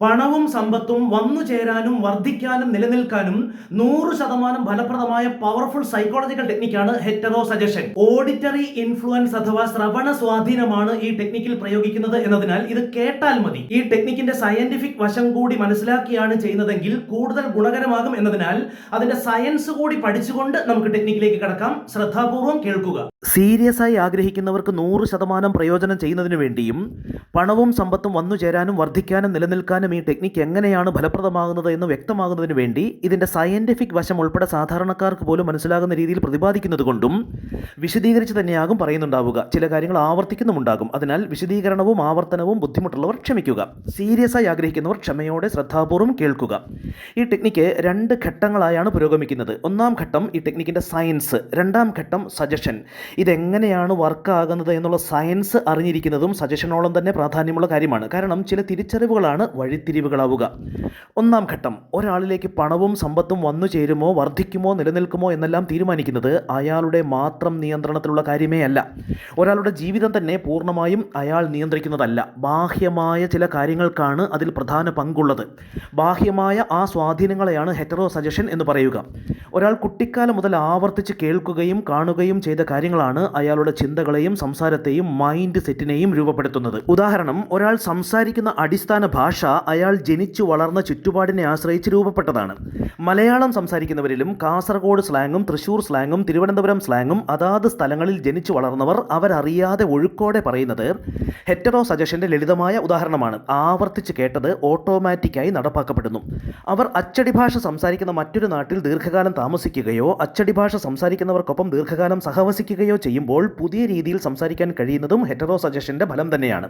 പണവും സമ്പത്തും വന്നു ചേരാനും വർദ്ധിക്കാനും നിലനിൽക്കാനും നൂറ് ശതമാനം ഫലപ്രദമായ പവർഫുൾ സൈക്കോളജിക്കൽ ടെക്നിക്കാണ് ഹെറ്ററോ സജഷൻ ഓഡിറ്ററി ഇൻഫ്ലുവൻസ് അഥവാ ശ്രവണ സ്വാധീനമാണ് ഈ ടെക്നിക്കിൽ പ്രയോഗിക്കുന്നത് എന്നതിനാൽ ഇത് കേട്ടാൽ മതി. ഈ ടെക്നിക്കിന്റെ സയന്റിഫിക് വശം കൂടി മനസ്സിലാക്കിയാണ് ചെയ്യുന്നതെങ്കിൽ കൂടുതൽ ഗുണകരമാകും എന്നതിനാൽ അതിന്റെ സയൻസ് കൂടി പഠിച്ചുകൊണ്ട് നമുക്ക് ടെക്നിക്കിലേക്ക് കടക്കാം. ശ്രദ്ധാപൂർവം കേൾക്കുക. സീരിയസ് ആയി ആഗ്രഹിക്കുന്നവർക്ക് നൂറ് ശതമാനം പ്രയോജനം ചെയ്യുന്നതിന് വേണ്ടിയും പണവും സമ്പത്തും വന്നു ചേരാനും വർദ്ധിക്കാനും നിലനിൽക്കാനും ഈ ടെക്നിക്ക് എങ്ങനെയാണ് ഫലപ്രദമാകുന്നത് എന്ന് വ്യക്തമാകുന്നതിന് വേണ്ടി ഇതിന്റെ സയന്റിഫിക് വശം ഉൾപ്പെടെ സാധാരണക്കാർക്ക് പോലും മനസ്സിലാകുന്ന രീതിയിൽ പ്രതിപാദിക്കുന്നത് കൊണ്ടും വിശദീകരിച്ച് തന്നെയാകും പറയുന്നുണ്ടാവുക. ചില കാര്യങ്ങൾ ആവർത്തിക്കുന്നുമുണ്ടാകും. അതിനാൽ വിശദീകരണവും ആവർത്തനവും ബുദ്ധിമുട്ടുള്ളവർ ക്ഷമിക്കുക. സീരിയസ് ആയി ആഗ്രഹിക്കുന്നവർ ക്ഷമയോടെ ശ്രദ്ധാപൂർവം കേൾക്കുക. ഈ ടെക്നിക്ക് രണ്ട് ഘട്ടങ്ങളായാണ് പുരോഗമിക്കുന്നത്. ഒന്നാം ഘട്ടം ഈ ടെക്നിക്കിന്റെ സയൻസ് രണ്ടാം ഘട്ടം സജഷൻ ഇതെങ്ങനെയാണ് വർക്ക് ആകുന്നത് എന്നുള്ള സയൻസ് അറിഞ്ഞിരിക്കുന്നതും സജഷനോളം തന്നെ പ്രാധാന്യമുള്ള കാര്യമാണ്. കാരണം ചില തിരിച്ചറിവുകളാണ് വഴിത്തിരിവുകളാവുക ഒന്നാം ഘട്ടം ഒരാളിലേക്ക് പണവും സമ്പത്തും വന്നു ചേരുമോ വർദ്ധിക്കുമോ നിലനിൽക്കുമോ എന്നെല്ലാം തീരുമാനിക്കുന്നത് അയാളുടെ മാത്രം നിയന്ത്രണത്തിലുള്ള കാര്യമേ അല്ല. ഒരാളുടെ ജീവിതം തന്നെ പൂർണമായും അയാൾ നിയന്ത്രിക്കുന്നതല്ല. ബാഹ്യമായ ചില കാര്യങ്ങൾക്കാണ് അതിൽ പ്രധാന പങ്കുള്ളത്. ബാഹ്യമായ ആ സ്വാധീനങ്ങളെയാണ് ഹെറ്ററോ സജഷൻ എന്ന് പറയുക. ഒരാൾ കുട്ടിക്കാലം മുതൽ ആവർത്തിച്ച് കേൾക്കുകയും കാണുകയും ചെയ്ത കാര്യങ്ങളാണ് അയാളുടെ ചിന്തകളെയും സംസാരത്തെയും മൈൻഡ് സെറ്റിനെയും രൂപപ്പെടുത്തുന്നത്. ഉദാഹരണം ഒരാൾ സംസാരിക്കുന്ന അടിസ്ഥാന ഭാഷ അയാൾ ജനിച്ചു വളർന്ന ചുറ്റുപാടിനെ ആശ്രയിച്ച് രൂപപ്പെട്ടതാണ്. മലയാളം സംസാരിക്കുന്നവരിലും കാസർഗോഡ് സ്ലാങ്ങും തൃശൂർ സ്ലാങ്ങും തിരുവനന്തപുരം സ്ലാങ്ങും അതാത് സ്ഥലങ്ങളിൽ ജനിച്ചു വളർന്നവർ അവരറിയാതെ ഒഴുക്കോടെ പറയുന്നത് ഹെറ്ററോ സജഷന്റെ ലളിതമായ ഉദാഹരണമാണ്. ആവർത്തിച്ച് കേട്ടത് ഓട്ടോമാറ്റിക്കായി നടപ്പാക്കപ്പെടുന്നു. അവർ അച്ചടി ഭാഷ സംസാരിക്കുന്ന മറ്റൊരു നാട്ടിൽ ദീർഘകാലം താമസിക്കുകയോ അച്ചടി ഭാഷ സംസാരിക്കുന്നവർക്കൊപ്പം ദീർഘകാലം സഹവസിക്കുകയോ ചെയ്യുമ്പോൾ പുതിയ രീതിയിൽ സംസാരിക്കാൻ കഴിയുന്നതും ഹെറ്ററോ സജഷന്റെ ഫലം തന്നെയാണ്.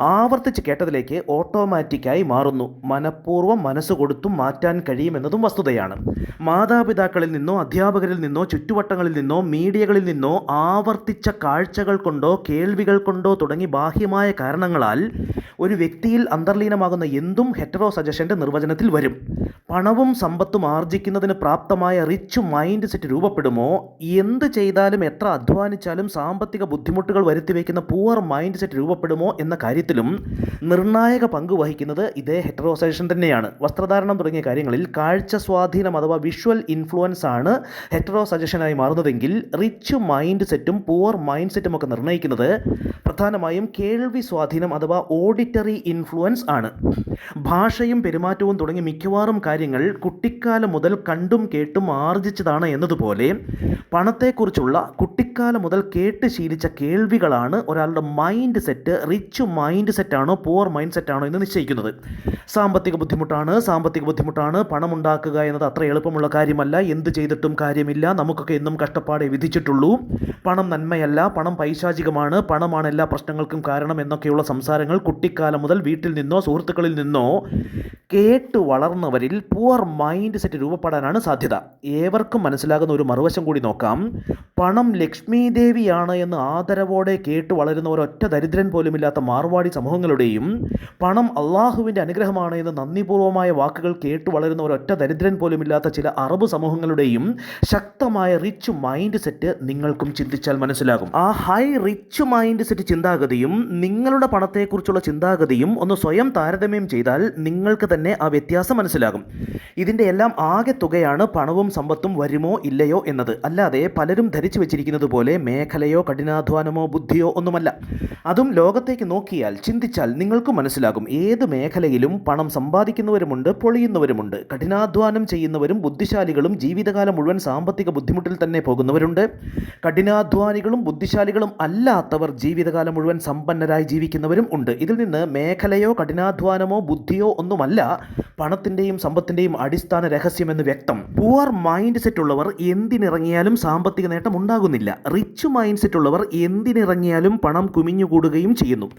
ആവർത്തിച്ച് കേട്ടതിലേക്ക് ഓട്ടോമാറ്റിക്കായി മാറുന്നു. മനഃപൂർവം മനസ്സ് കൊടുത്തും മാറ്റാൻ കഴിയുമെന്നതും വസ്തുതയാണ്. മാതാപിതാക്കളിൽ നിന്നോ അധ്യാപകരിൽ നിന്നോ ചുറ്റുവട്ടങ്ങളിൽ നിന്നോ മീഡിയകളിൽ നിന്നോ ആവർത്തിച്ച കാഴ്ചകൾ കൊണ്ടോ കേൾവികൾ കൊണ്ടോ തുടങ്ങി ബാഹ്യമായ കാരണങ്ങളാൽ ഒരു വ്യക്തിയിൽ അന്തർലീനമാകുന്ന എന്തും ഹെറ്ററോ സജഷന്റെ നിർവചനത്തിൽ വരും. പണവും സമ്പത്തും ആർജിക്കുന്നതിന് പ്രാപ്തമായ റിച്ച് മൈൻഡ് സെറ്റ് രൂപപ്പെടുമോ? എന്ത് ചെയ്താലും എത്ര അധ്വാനിച്ചാലും സാമ്പത്തിക ബുദ്ധിമുട്ടുകൾ വരുത്തിവെക്കുന്ന പൂവർ മൈൻഡ് സെറ്റ് രൂപപ്പെടുമോ എന്ന കാര്യത്തിലും നിർണായക പങ്ക് വഹിക്കുന്നത് ഇതേ ഹെറ്ററോസൈഷൻ തന്നെയാണ്. വസ്ത്രധാരണം തുടങ്ങിയ കാര്യങ്ങളിൽ കാഴ്ച സ്വാധീനം അഥവാ വിഷ്വൽ ഇൻഫ്ലുവൻസ് ആണ് ഹെറ്ററോ സജഷനായി മാറുന്നതെങ്കിൽ റിച്ച് മൈൻഡ് സെറ്റും പുവർ മൈൻഡ് സെറ്റും ഒക്കെ നിർണയിക്കുന്നത് പ്രധാനമായും കേൾവി സ്വാധീനം അഥവാ ഓഡിറ്ററി ഇൻഫ്ലുവൻസ് ആണ്. ഭാഷയും പെരുമാറ്റവും തുടങ്ങി മിക്കവാറും കാര്യങ്ങൾ കുട്ടിക്കാലം മുതൽ കണ്ടും കേട്ടും ആർജിച്ചതാണ് എന്നതുപോലെ പണത്തെക്കുറിച്ചുള്ള കുട്ടിക്കാലം മുതൽ കേട്ട് ശീലിച്ച കേൾവികളാണ് ഒരാളുടെ മൈൻഡ് സെറ്റ് റിച്ച് മൈൻഡ് സെറ്റാണോ പുവർ മൈൻഡ് സെറ്റാണോ എന്ന് നിശ്ചയിക്കുന്നത്. സാമ്പത്തിക ബുദ്ധിമുട്ടാണ് സാമ്പത്തിക ബുദ്ധിമുട്ടാണ് പണം ഉണ്ടാക്കുക എന്നത് അത്ര എളുപ്പമുള്ള കാര്യമല്ല. എന്ത് ചെയ്തിട്ടും കാര്യമില്ല. നമുക്കൊക്കെ എന്നും കഷ്ടപ്പാടെ വിധിച്ചിട്ടുള്ളൂ. പണം നന്മയല്ല പണം പൈശാചികമാണ് പണമാണ് എല്ലാ പ്രശ്നങ്ങൾക്കും കാരണം എന്നൊക്കെയുള്ള സംസാരങ്ങൾ കുട്ടിക്കാലം മുതൽ വീട്ടിൽ നിന്നോ സുഹൃത്തുക്കളിൽ നിന്നോ കേട്ട് വളർന്നവരിൽ പുവർ മൈൻഡ് സെറ്റ് രൂപപ്പെടാനാണ് സാധ്യത. ഏവർക്കും മനസ്സിലാകുന്ന ഒരു മറുവശം കൂടി നോക്കാം. പണം ലക്ഷ്മി ദേവിയാണ് എന്ന് ആദരവോടെ കേട്ട് വളരുന്ന ഒരൊറ്റ ദരിദ്രൻ പോലുമില്ലാത്ത മാർവാടി സമൂഹങ്ങളുടെയും പണം അള്ളാഹുവിന്റെ അനുഗ്രഹമാണ് എന്ന് നന്ദിപൂർവമായ വാക്കുകൾ കേട്ടു വളരുന്ന ഒരൊറ്റ ദരിദ്രൻ പോലുമില്ലാത്ത ചില അറബ് സമൂഹങ്ങളുടെയും ശക്തമായ റിച്ച് മൈൻഡ് സെറ്റ് നിങ്ങൾക്കും ചിന്തിച്ചാൽ മനസ്സിലാകും. ആ ഹൈ റിച്ച് മൈൻഡ് സെറ്റ് ചിന്താഗതിയും നിങ്ങളുടെ പണത്തെക്കുറിച്ചുള്ള ചിന്താഗതിയും ഒന്ന് സ്വയം താരതമ്യം ചെയ്താൽ നിങ്ങൾക്ക് തന്നെ ആ വ്യത്യാസം മനസ്സിലാകും. ഇതിന്റെ എല്ലാം ആകെ തുകയാണ് പണവും സമ്പത്തും വരുമോ ഇല്ലയോ എന്നത്. അല്ലാതെ പലരും ധരിച്ചു വെച്ചിരിക്കുന്നത് പോലെ മേഖലയോ കഠിനാധ്വാനമോ ബുദ്ധിയോ ഒന്നുമല്ല. അതും ലോകത്തേക്ക് നോക്കിയാൽ ചിന്തിച്ചാൽ നിങ്ങൾക്കും മനസ്സിലാകും ഏത് മേഖലയിലും പണം സമ്പാദിക്കുന്നവരുമുണ്ട് പൊളിയുന്നവരുമുണ്ട്. കഠിനാധ്വാനം ചെയ്യുന്നവരും ബുദ്ധിശാലികളും ജീവിതകാലം മുഴുവൻ സാമ്പത്തിക ബുദ്ധിമുട്ടിൽ തന്നെ പോകുന്നവരുണ്ട്. കഠിനാധ്വാനികളും ബുദ്ധിശാലികളും അല്ലാത്തവർ ജീവിതകാലം മുഴുവൻ സമ്പന്നരായി ജീവിക്കുന്നവരും ഉണ്ട്. ഇതിൽ നിന്ന് മേഖലയോ കഠിനാധ്വാനമോ ബുദ്ധിയോ ഒന്നുമല്ല പണത്തിന്റെയും സമ്പത്തിന്റെയും അടിസ്ഥാന രഹസ്യമെന്ന് വ്യക്തം. പുവർ മൈൻഡ് സെറ്റ് ഉള്ളവർ എന്തിനിറങ്ങിയാലും സാമ്പത്തിക നേട്ടം ഉണ്ടാകുന്നില്ല. റിച്ച് മൈൻഡ് സെറ്റ് ഉള്ളവർ എന്തിനിറങ്ങിയാലും പണം കുമിഞ്ഞുകൂടുകയും ചെയ്യുന്നു.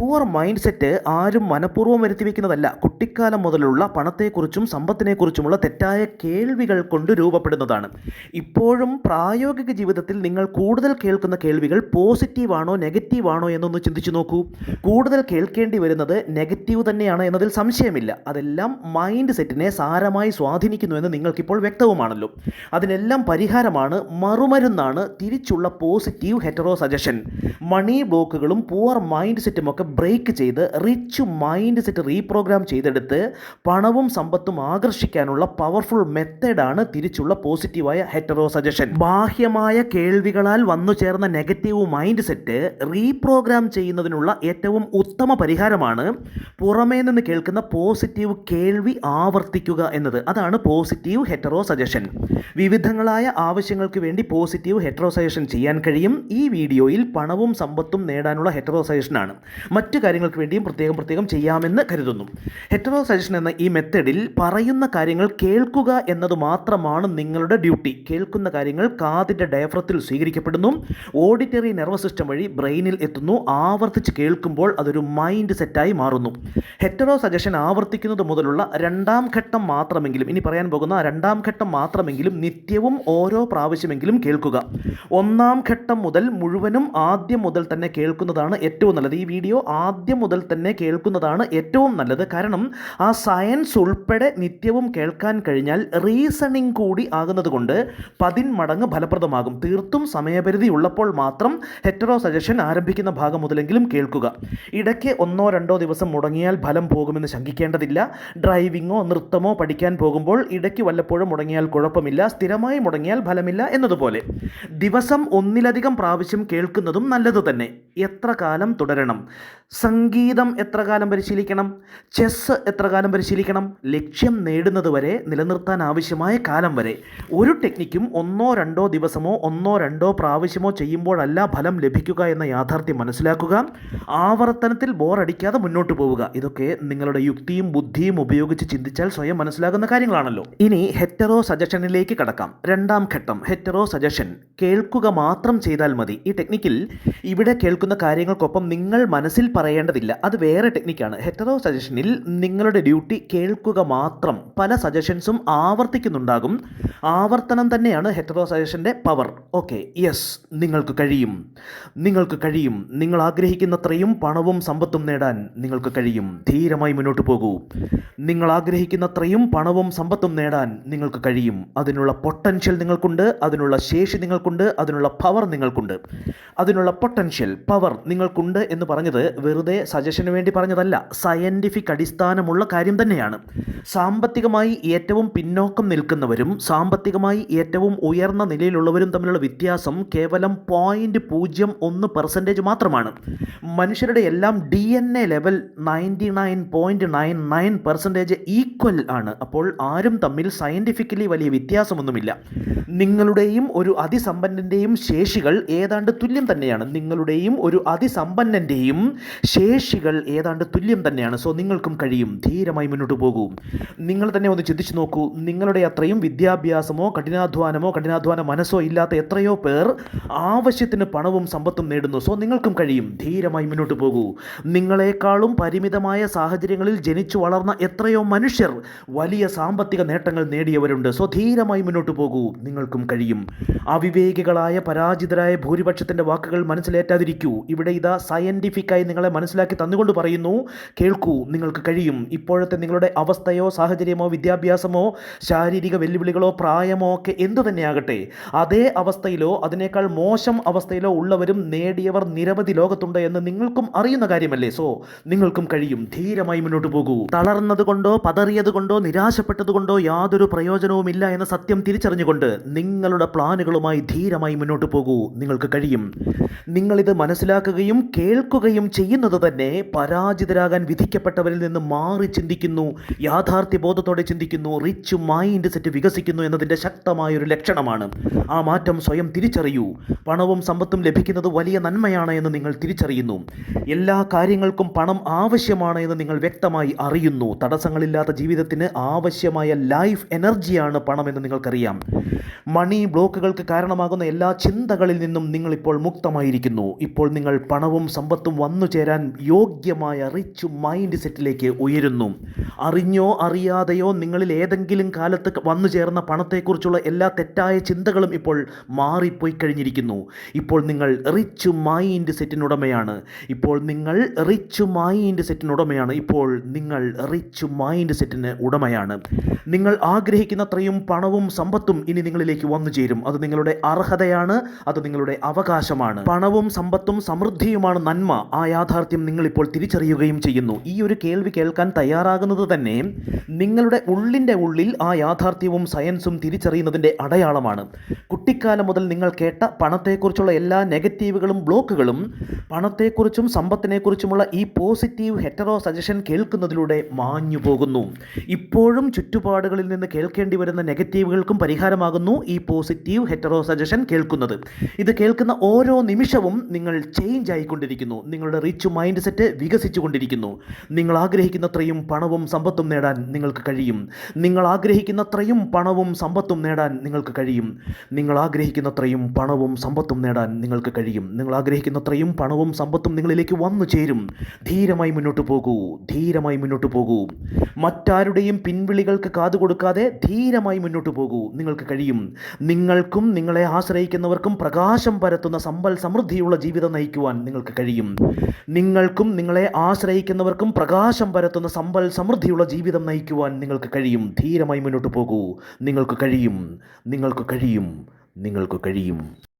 പുവർ മൈൻഡ് സെറ്റ് ആരും മനഃപൂർവം വരുത്തി വെക്കുന്നതല്ല കുട്ടിക്കാലം മുതലുള്ള പണത്തെക്കുറിച്ചും സമ്പത്തിനെക്കുറിച്ചുമുള്ള തെറ്റായ കേൾവികൾ കൊണ്ട് രൂപപ്പെടുന്നതാണ്. ഇപ്പോഴും പ്രായോഗിക ജീവിതത്തിൽ നിങ്ങൾ കൂടുതൽ കേൾക്കുന്ന കേൾവികൾ പോസിറ്റീവാണോ നെഗറ്റീവാണോ എന്നൊന്ന് ചിന്തിച്ചു നോക്കൂ. കൂടുതൽ കേൾക്കേണ്ടി വരുന്നത് നെഗറ്റീവ് തന്നെയാണ് എന്നതിൽ സംശയമില്ല. അതെല്ലാം മൈൻഡ് സെറ്റിനെ സാരമായി സ്വാധീനിക്കുന്നു എന്ന് നിങ്ങൾക്കിപ്പോൾ വ്യക്തവുമാണല്ലോ. അതിനെല്ലാം പരിഹാരമാണ് മറുമരുന്നാണ് തിരിച്ചുള്ള പോസിറ്റീവ് ഹെറ്ററോ സജഷൻ. മണി ബ്ലോക്കുകളും പൂർ മൈൻഡ് സെറ്റും ഒക്കെ ബ്രേക്ക് ചെയ്ത് റിച്ച് മൈൻഡ് സെറ്റ് റീപ്രോഗ്രാം ചെയ്തെടുത്ത് പണവും സമ്പത്തും ആകർഷിക്കാനുള്ള പവർഫുൾ മെത്തേഡാണ് തിരിച്ചുള്ള പോസിറ്റീവായ ഹെറ്ററോ സജഷൻ ബാഹ്യമായ കേൾവികളാൽ വന്നു ചേർന്ന നെഗറ്റീവ് മൈൻഡ് സെറ്റ് റീപ്രോഗ്രാം ചെയ്യുന്നതിനുള്ള ഏറ്റവും ഉത്തമ പരിഹാരമാണ് പുറമേ നിന്ന് കേൾക്കുന്ന പോസിറ്റീവ് കേൾവി ആവർത്തിക്കുക എന്നത്. അതാണ് പോസിറ്റീവ് ഹെറ്ററോ സജഷൻ വിവിധങ്ങളായ ആവശ്യങ്ങൾക്ക് വേണ്ടി പോസിറ്റീവ് ഹെറ്ററോ സജഷൻ ചെയ്യാൻ കഴിയും. ഈ വീഡിയോയിൽ പണവും സമ്പത്തും നേടാനുള്ള ഹെറ്ററോ സജഷനാണ് മറ്റു കാര്യങ്ങൾക്ക് വേണ്ടിയും പ്രത്യേകം പ്രത്യേകം ചെയ്യാമെന്ന് കരുതുന്നു. ഹെറ്ററോ സജഷൻ എന്ന ഈ മെത്തേഡിൽ പറയുന്ന കാര്യങ്ങൾ കേൾക്കുക എന്നത് മാത്രമാണ് നിങ്ങളുടെ ഡ്യൂട്ടി. കേൾക്കുന്ന കാര്യങ്ങൾ കാതിന്റെ ഡയഫ്രത്തിൽ സ്വീകരിക്കപ്പെടുന്നു. ഓഡിറ്ററി നെർവസ് സിസ്റ്റം വഴി ബ്രെയിനിൽ എത്തുന്നു. ആവർത്തിച്ച് കേൾക്കുമ്പോൾ അതൊരു മൈൻഡ് സെറ്റായി മാറുന്നു. ഹെറ്ററോ സജഷൻ ആവർത്തിക്കുന്നത് മുതലുള്ള രണ്ടാം ഘട്ടം മാത്രമെങ്കിലും ഇനി പറയാൻ പോകുന്ന രണ്ടാം ഘട്ടം മാത്രമെങ്കിലും നിത്യവും ഓരോ പ്രാവശ്യമെങ്കിലും കേൾക്കുക. ഒന്നാം ഘട്ടം മുതൽ മുഴുവനും ആദ്യം മുതൽ തന്നെ കേൾക്കുന്നതാണ് ഏറ്റവും നല്ലത്. ഈ വീഡിയോ ആദ്യം മുതൽ തന്നെ കേൾക്കുന്നതാണ് ഏറ്റവും നല്ലത്. കാരണം ആ സയൻസ് ഉൾപ്പെടെ നിത്യവും കേൾക്കാൻ കഴിഞ്ഞാൽ റീസണിങ് കൂടി ആകുന്നത് കൊണ്ട് പതിന്മടങ്ങ് ഫലപ്രദമാകും. തീർത്തും സമയപരിധി ഉള്ളപ്പോൾ മാത്രം ഹെറ്ററോ സജഷൻ ആരംഭിക്കുന്ന ഭാഗം മുതലെങ്കിലും കേൾക്കുക. ഇടയ്ക്ക് ഒന്നോ രണ്ടോ ദിവസം മുടങ്ങിയാൽ ഫലം പോകുമെന്ന് ശങ്കിക്കേണ്ടതില്ല. ഡ്രൈവിങ്ങോ നൃത്തമോ പഠിക്കാൻ പോകുമ്പോൾ ഇടയ്ക്ക് വല്ലപ്പോഴും മുടങ്ങിയാൽ കുഴപ്പമില്ല. സ്ഥിരമായി മുടങ്ങിയാൽ ഫലമില്ല എന്നതുപോലെ. ദിവസം ഒന്നിലധികം പ്രാവശ്യം കേൾക്കുന്നതും നല്ലത് തന്നെ എത്ര കാലം തുടരണം? സംഗീതം എത്ര കാലം പരിശീലിക്കണം? ചെസ്സ് എത്ര കാലം പരിശീലിക്കണം? ലക്ഷ്യം നേടുന്നത് വരെ നിലനിർത്താൻ ആവശ്യമായ കാലം വരെ. ഒരു ടെക്നിക്കും ഒന്നോ രണ്ടോ ദിവസമോ ഒന്നോ രണ്ടോ പ്രാവശ്യമോ ചെയ്യുമ്പോഴല്ല ഫലം ലഭിക്കുക എന്ന യാഥാർത്ഥ്യം മനസ്സിലാക്കുക. ആവർത്തനത്തിൽ ബോറടിക്കാതെ മുന്നോട്ട് പോവുക. ഇതൊക്കെ നിങ്ങളുടെ യുക്തിയും ബുദ്ധിയും ഉപയോഗിച്ച് ചിന്തിച്ചാൽ സ്വയം മനസ്സിലാകുന്ന കാര്യങ്ങളാണല്ലോ. ഇനി ഹെറ്ററോ സജഷനിലേക്ക് കടക്കാം. രണ്ടാം ഘട്ടം. Hetero suggestion. കേൾക്കുക മാത്രം ചെയ്താൽ മതി. ഈ ടെക്നിക്കിൽ ഇവിടെ കേൾക്കുന്ന കാര്യങ്ങൾക്കൊപ്പം നിങ്ങൾ മനസ്സിൽ പറയേണ്ടതില്ല. അത് വേറെ ടെക്നിക്കാണ്. ഹെറ്ററോ സജഷനിൽ നിങ്ങളുടെ ഡ്യൂട്ടി കേൾക്കുക മാത്രം. പല സജഷൻസും ആവർത്തിക്കുന്നുണ്ടാകും. ആവർത്തനം തന്നെയാണ് ഹെറ്ററോ സജഷന്റെ പവർ ഓക്കെ യെസ് നിങ്ങൾക്ക് കഴിയും. നിങ്ങൾക്ക് കഴിയും. നിങ്ങൾ ആഗ്രഹിക്കുന്നത്രയും പണവും സമ്പത്തും നേടാൻ നിങ്ങൾക്ക് കഴിയും. ധീരമായി മുന്നോട്ട് പോകൂ. നിങ്ങൾ ആഗ്രഹിക്കുന്നത്രയും പണവും സമ്പത്തും നേടാൻ നിങ്ങൾക്ക് കഴിയും. അതിനുള്ള പൊട്ടൻഷ്യൽ നിങ്ങൾക്കുണ്ട്. അതിനുള്ള ശേഷി നിങ്ങൾക്കുണ്ട്. അതിനുള്ള പവർ നിങ്ങൾക്കുണ്ട്. അതിനുള്ള പൊട്ടൻഷ്യൽ പവർ നിങ്ങൾക്കുണ്ട് എന്ന് പറഞ്ഞത് വെറുതെ സജഷന് വേണ്ടി പറഞ്ഞതല്ല. സയന്റിഫിക് അടിസ്ഥാനമുള്ള കാര്യം തന്നെയാണ്. സാമ്പത്തികമായി ഏറ്റവും പിന്നോക്കം നിൽക്കുന്നവരും സാമ്പത്തികമായി ഏറ്റവും ഉയർന്ന നിലയിലുള്ളവരും തമ്മിലുള്ള വ്യത്യാസം കേവലം പോയിന്റ് പൂജ്യം ഒന്ന് പെർസെന്റേജ് മാത്രമാണ്. മനുഷ്യരുടെ എല്ലാം D N A level ninety nine point nine nine percentage equal ആണ്. അപ്പോൾ ആരും തമ്മിൽ സയന്റിഫിക്കലി വലിയ വ്യത്യാസമൊന്നുമില്ല. നിങ്ങളുടെയും ഒരു അതിസമ്പന്നന്റെയും ശേഷികൾ ഏതാണ്ട് തുല്യം തന്നെയാണ്. നിങ്ങളുടെയും ഒരു അതിസമ്പന്നന്റെയും ശേഷികൾ ഏതാണ്ട് തുല്യം തന്നെയാണ്. സോ നിങ്ങൾക്കും കഴിയും. ധീരമായി മുന്നോട്ട് പോകൂ. നിങ്ങൾ തന്നെ ഒന്ന് ചിന്തിച്ചു നോക്കൂ. നിങ്ങളുടെ അത്രയും വിദ്യാഭ്യാസമോ കഠിനാധ്വാനമോ കഠിനാധ്വാന മനസ്സോ ഇല്ലാത്ത എത്രയോ പേർ ആവശ്യത്തിന് പണവും സമ്പത്തും നേടുന്നു. സോ നിങ്ങൾക്കും കഴിയും. ധീരമായി മുന്നോട്ട് പോകൂ. നിങ്ങളെക്കാളും പരിമിതമായ സാഹചര്യങ്ങളിൽ ജനിച്ചു വളർന്ന എത്രയോ മനുഷ്യർ വലിയ സാമ്പത്തിക നേട്ടങ്ങൾ നേടിയവരുണ്ട്. സോ ധീരമായി മുന്നോട്ട് പോകൂ. നിങ്ങൾക്കും കഴിയും. അവിവേകികളായ പരാജിതരായ ഭൂരിപക്ഷത്തിന്റെ വാക്കുകൾ മനസ്സിലേറ്റാതിരിക്കൂ. ഇവിടെ ഇതാ സയന്റിഫിക്കായി നിങ്ങളെ മനസ്സിലാക്കി തന്നുകൊണ്ട് പറയുന്നു. കേൾക്കൂ. നിങ്ങൾക്ക് കഴിയും. ഇപ്പോഴത്തെ നിങ്ങളുടെ അവസ്ഥയോ സാഹചര്യമോ വിദ്യാഭ്യാസമോ ശാരീരിക വെല്ലുവിളികളോ പ്രായമോ ഒക്കെ എന്തു തന്നെയാകട്ടെ അതേ അവസ്ഥയിലോ അതിനേക്കാൾ മോശം അവസ്ഥയിലോ ഉള്ളവരും നേടിയവർ നിരവധി ലോകത്തുണ്ട് എന്ന് നിങ്ങൾക്കും അറിയുന്ന കാര്യമല്ലേ? സോ നിങ്ങൾക്കും കഴിയും. ധീരമായി മുന്നോട്ട് പോകൂ. തളർന്നതുകൊണ്ടോ പതറിയതുകൊണ്ടോ നിരാശപ്പെട്ടതുകൊണ്ടോ യാതൊരു പ്രയോജനവുമില്ല എന്ന സത്യം തിരിച്ചറിഞ്ഞുകൊണ്ട് നിങ്ങളുടെ പ്ലാനുകളുമായി ധീരമായി മുന്നോട്ട് പോകൂ. നിങ്ങൾക്ക് കഴിയും. നിങ്ങളിത് മനസ്സിലാക്കുകയും കേൾക്കുകയും ചെയ്യുന്നത് തന്നെ പരാജിതരാകാൻ വിധിക്കപ്പെട്ടവരിൽ നിന്ന് മാറി ചിന്തിക്കുന്നു യാഥാർത്ഥ്യ ബോധത്തോടെ ചിന്തിക്കുന്നു റിച്ച് മൈൻഡ് സെറ്റ് വികസിക്കുന്നു എന്നതിന്റെ ശക്തമായൊരു ലക്ഷണമാണ്. ആ മാറ്റം സ്വയം തിരിച്ചറിയൂ. പണവും സമ്പത്തും ലഭിക്കുന്നത് വലിയ നന്മയാണ് എന്ന് നിങ്ങൾ തിരിച്ചറിയുന്നു. എല്ലാ കാര്യങ്ങൾക്കും പണം ആവശ്യമാണ് എന്ന് നിങ്ങൾ വ്യക്തമായി അറിയുന്നു. തടസ്സങ്ങളില്ലാത്ത ജീവിതത്തിന് ആവശ്യമായ ലൈഫ് എനർജിയാണ് പണം എന്ന് നിങ്ങൾക്കറിയാം. മണി ബ്ലോക്കുകൾക്ക് കാരണമാകുന്ന എല്ലാ ചിന്തകളിൽ നിന്നും നിങ്ങൾ ഇപ്പോൾ മുക്തമായിരിക്കുന്നു. ഇപ്പോൾ നിങ്ങൾ പണവും സമ്പത്തും വന്നു ചേരാൻ യോഗ്യമായ റിച്ച് മൈൻഡ് സെറ്റിലേക്ക് ഉയരുന്നു. അറിഞ്ഞോ അറിയാതെയോ നിങ്ങളിൽ ഏതെങ്കിലും കാലത്ത് വന്നു ചേർന്ന പണത്തെക്കുറിച്ചുള്ള എല്ലാ തെറ്റായ ചിന്തകളും ഇപ്പോൾ മാറിപ്പോയി കഴിഞ്ഞിരിക്കുന്നു. ഇപ്പോൾ നിങ്ങൾ റിച്ച് മൈൻഡ് സെറ്റിനുടമയാണ് ഇപ്പോൾ നിങ്ങൾ റിച്ച് മൈൻഡ് സെറ്റിനുടമയാണ് ഇപ്പോൾ നിങ്ങൾ റിച്ച് മൈൻഡ് സെറ്റിന് ഉടമയാണ്. നിങ്ങൾ ആഗ്രഹിക്കുന്നത്രയും പണവും സമ്പത്തും ഇനി നിങ്ങളിലേക്ക് വന്നു ചേരും. അത് നിങ്ങളുടെ അർഹതയാണ് അത് നിങ്ങളുടെ അവകാശമാണ്. പണവും സമ്പത്തും സമൃദ്ധിയുമാണ് നന്മ. ആ യാഥാർത്ഥ്യം നിങ്ങളിപ്പോൾ തിരിച്ചറിയുകയും ചെയ്യുന്നു. ഈ ഒരു കേൾവി കേൾക്കാൻ തയ്യാറാകുന്നത് തന്നെ നിങ്ങളുടെ ഉള്ളിന്റെ ഉള്ളിൽ ആ യാഥാർത്ഥ്യവും സയൻസും തിരിച്ചറിയുന്നതിന്റെ അടയാളമാണ്. കുട്ടിക്കാലം മുതൽ നിങ്ങൾ കേട്ട പണത്തെക്കുറിച്ചുള്ള എല്ലാ നെഗറ്റീവുകളും ബ്ലോക്കുകളും പണത്തെക്കുറിച്ചും സമ്പത്തിനെക്കുറിച്ചുമുള്ള ഈ പോസിറ്റീവ് ഹെറ്ററോ സജഷൻ കേൾക്കുന്നതിലൂടെ മാഞ്ഞു പോകുന്നു. ഇപ്പോഴും ചുറ്റുപാടുകളിൽ നിന്ന് കേൾക്കേണ്ടി വരുന്ന നെഗറ്റീവുകൾക്കും പരിഹാരമാകുന്നു ഈ പോസിറ്റീവ് ഹെറ്ററോ സജഷൻ കേൾക്കുന്നത്. ഇത് കേൾക്കുന്ന ഓരോ നിമിഷവും നിങ്ങൾ ചേഞ്ച് ആയിക്കൊണ്ടിരിക്കുന്നു. നിങ്ങളുടെ റിച്ച് മൈൻഡ് സെറ്റ് വികസിച്ചുകൊണ്ടിരിക്കുന്നു. നിങ്ങൾ ആഗ്രഹിക്കുന്നത്രയും പണവും സമ്പത്തും നേടാൻ നിങ്ങൾക്ക് കഴിയും. നിങ്ങൾ ആഗ്രഹിക്കുന്നത്രയും പണവും സമ്പത്തും നേടാൻ നിങ്ങൾക്ക് കഴിയും. നിങ്ങൾ ആഗ്രഹിക്കുന്നത്രയും പണവും സമ്പത്തും നേടാൻ നിങ്ങൾക്ക് കഴിയും. നിങ്ങൾ ആഗ്രഹിക്കുന്നത്രയും പണവും സമ്പത്തും നിങ്ങളിലേക്ക് വന്നു ചേരും. ധീരമായി മുന്നോട്ട് പോകൂ. ധീരമായി മുന്നോട്ട് പോകൂ. മറ്റാരുടെയും പിൻവിളികൾക്ക് കാതു കൊടുക്കാതെ ധീരമായി മുന്നോട്ട് പോകൂ. നിങ്ങൾക്ക് കഴിയും. നിങ്ങൾക്കും നിങ്ങളെ ആശ്രയിക്കുന്നവർക്കും പ്രകാശം പരത്തുന്ന സമ്പൽ സമൃദ്ധിയുള്ള ജീവിതം നയിക്കുവാൻ നിങ്ങൾക്ക് കഴിയും. നിങ്ങൾക്കും നിങ്ങളെ ആശ്രയിക്കുന്നവർക്കും പ്രകാശം പരത്തുന്ന സമ്പൽ സമൃദ്ധിയുള്ള ജീവിതം നയിക്കുവാൻ നിങ്ങൾക്ക് കഴിയും. ധീരമായി മുന്നോട്ട് പോകൂ. നിങ്ങൾക്ക് കഴിയും. നിങ്ങൾക്ക് കഴിയും. നിങ്ങൾക്ക് കഴിയും.